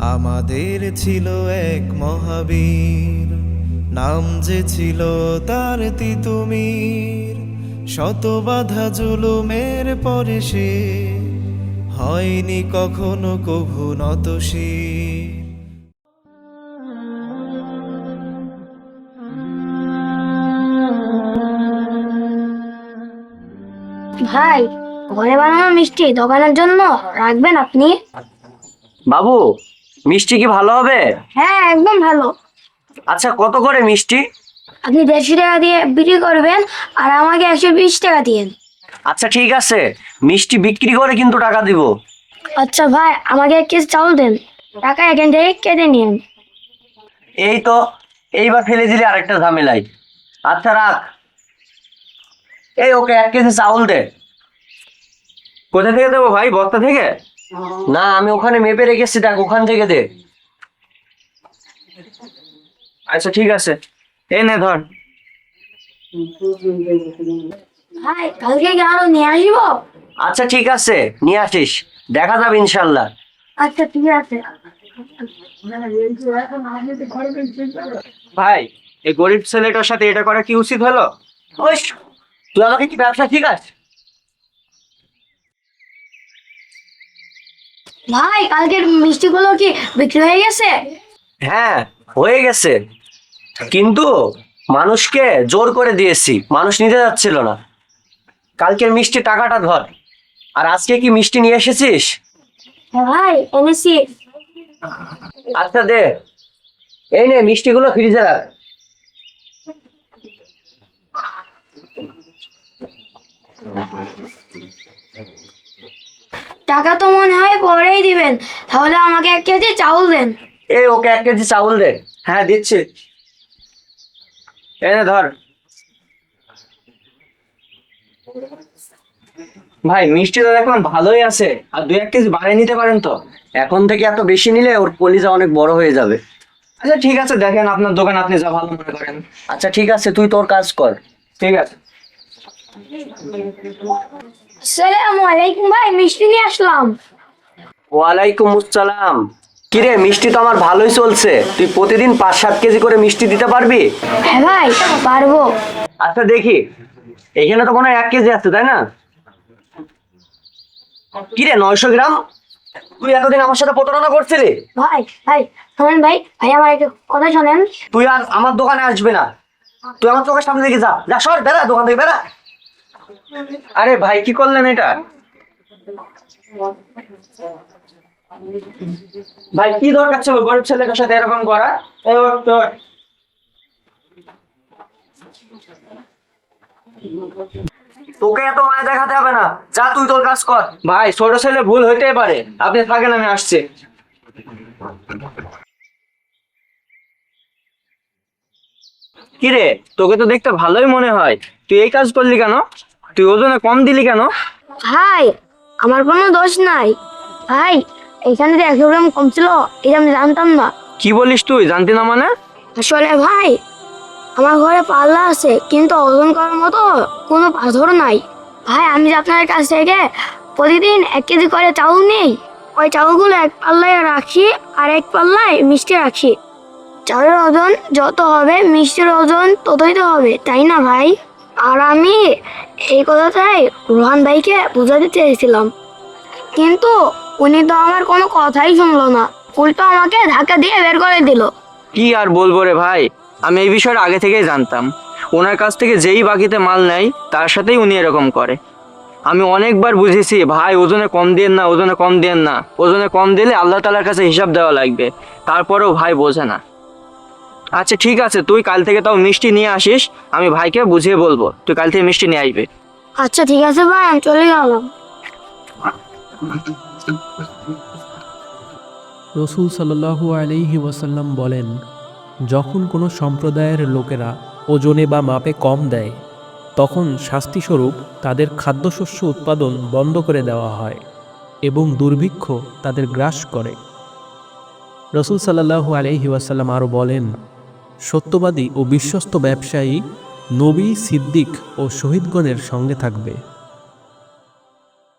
আমাদের ছিল এক মহাবীর। নাম যে ছিল তার তিতুমির। শত বাধা জুলুমের পরে সে হয়নি কখনো কভু নতশীর ভাই ঘরে বানানো মিষ্টি দোকানের জন্য রাখবেন আপনি? বাবু মিষ্টি কি ভালো হবে? হ্যাঁ একদম ভালো। আচ্ছা কত করে মিষ্টি? আপনি দেড়শো টাকা দিয়ে বিক্রি করবেন আর আমাকে একশো বিশ টাকা দিয়েন আচ্ছা ঠিক আছে। মিষ্টি বিক্রি করে কিন্তু টাকা দিব। আচ্ছা ভাই আমাকে এক কেজি চাউল দেন। টাকা এখান থেকে কেটে নিন এই তো এইবার ফেলে দিলে আরেকটা ঝামেলাই আচ্ছা রাখ। এই ওকে এক কেজি চাউল দে। কোথা থেকে দেবো ভাই? বস্তা থেকে? না আমি ওখানে মেপে রেখেছি দেখ ওখান থেকে দে। আচ্ছা ঠিক আছে। এই নে ধর। ভাই কালকে কি আরও নিয়ে আসব? আচ্ছা ঠিক আছে নিয়ে আসিস। দেখা যাবে ইনশাল্লাহ। আচ্ছা ঠিক আছে। ভাই এই গরিব ছেলেটার সাথে এটা করা কি উচিত হলো? ওই, তুই আমাকে কি ব্যবসা ঠিক আছে ভাই কালকের মিষ্টিগুলো কি বিক্রি হয়ে গেছে? হ্যাঁ হয়ে গেছে। কিন্তু মানুষকে জোর করে দিয়েছি মানুষ নিতে যাচ্ছিল না। কালকের মিষ্টি টাকাটা ধর। আর আজকে কি মিষ্টি নিয়ে এসেছিস? হ্যাঁ ভাই এনেছি। আচ্ছা দে। এই নে মিষ্টিগুলো ফ্রিজে রাখ। টাকা তো মনে হয় পরেই দিবেন। তাহলে আমাকে এক কেজি চাউল দেন। এই ওকে এক কেজি চাউল দে। হ্যাঁ দিচ্ছি। এই নে, ধর। ভাই, মিষ্টি তো দেখলাম ভালোই আছে। আর দু এক কেজি বাড়িয়ে নিতে পারেন তো। এখন থেকে এত বেশি নিলে ওর কলিজা অনেক বড় হয়ে যাবে। আচ্ছা ঠিক আছে, দেখেন আপনার দোকান, আপনি যা ভালো মনে করেন। আচ্ছা ঠিক আছে, তুই তোর কাজ কর। ঠিক আছে। আসসালামু আলাইকুম ভাই মিষ্টি নিয়ে আসলাম। ওয়ালাইকুম আসসালাম। কিরে মিষ্টি তো আমার ভালোই চলছে। তুই প্রতিদিন পাঁচ সাত কেজি করে মিষ্টি দিতে পারবি? হ্যাঁ ভাই পারব। আচ্ছা দেখি। এখানে তো কোনো এক কেজি আছে তাই না? কিরে নয়শো গ্রাম? তুই এতদিন আমার সাথে প্রতারণা করছিলি? ভাই ভাই শোনেন ভাই ভাই আমার একটু কথা শোনেন। তুই আর আমার দোকানে আসবি না। তুই আমার চোখের সামনে দিকে যা। যা সর বেড়া দোকান থেকে বেড়া। আরে ভাই, কি করলেন এটা? ভাই, কি দরকার ছিল গরিব ছেলেটার সাথে এরকম করা? তোকে এত মায় দেখাতে হবে না। যা, তুই তোর কাজ কর। ভাই, ছোট ছেলে ভুল হইতেই পারে। আপনি থাকেন, আমি আসছি। কিরে, তোকে তো দেখতে ভালোই মনে হয়। তুই এই কাজ করলি কেন? তুই ওজনে কম দিলি কেন? ভাই আমার কোনো দোষ নাই। ভাই এখানে যে একশো গ্রাম কম ছিল এটা আমি জানতাম না। কি বলিস তুই জানতি না মানে? আসলে ভাই আমার ঘরে পাল্লা আছে কিন্তু ওজন করার মতো কোনো পাথর নাই। ভাই আমি যে আপনার কাছ থেকে প্রতিদিন এক কেজি করে চাউল নেই ওই চাউলগুলো এক পাল্লায় রাখি আর এক পাল্লায় মিষ্টি রাখি। চাউলের ওজন যত হবে মিষ্টির ওজন ততই তো হবে তাই না ভাই? আর আমি এই কথাটাই রোহান ভাইকে বোঝাতে চেয়েছিলাম। কিন্তু উনি তো আমার কোনো কথাই শুনলো না। উল্টো আমাকে ধাক্কা দিয়ে বের করে দিল। কি আর বলব রে ভাই? আমি এই বিষয়টা আগে থেকেই জানতাম। ওনার কাছ থেকে যেই বাকিতে মাল নেয়, তার সাথেই উনি এরকম করে। আমি অনেকবার বুঝেছি, ভাই, ওজনে কম দিয়েন না, ওজনে কম দিয়েন না। ওজনে কম দিলে আল্লাহ তালার কাছে হিসাব দেওয়া লাগবে। তারপরেও ভাই বোঝে না। আচ্ছা ঠিক আছে তুই কাল থেকে তাও মিষ্টি নিয়ে আসিস আমি ভাইকে বুঝিয়ে বলব তুই কাল থেকে মিষ্টি নিয়ে আসবে। আচ্ছা ঠিক আছে ভাই আমি চলে গেলাম। রসুল সাল্লাহু আলাইহি ওয়াসাল্লাম বলেন যখন কোনো সম্প্রদায়ের লোকেরা ওজনে বা মাপে কম দেয় তখন শাস্তিস্বরূপ তাদের খাদ্যশস্য উৎপাদন বন্ধ করে দেওয়া হয় এবং দুর্ভিক্ষ তাদের গ্রাস করে। রসুল সাল্লাহু আলাইহি ওয়াসাল্লাম আরও বলেন সত্যবাদী ও বিশ্বস্ত ব্যবসায়ী নবী সিদ্দিক ও শহীদগণের সঙ্গে থাকবে।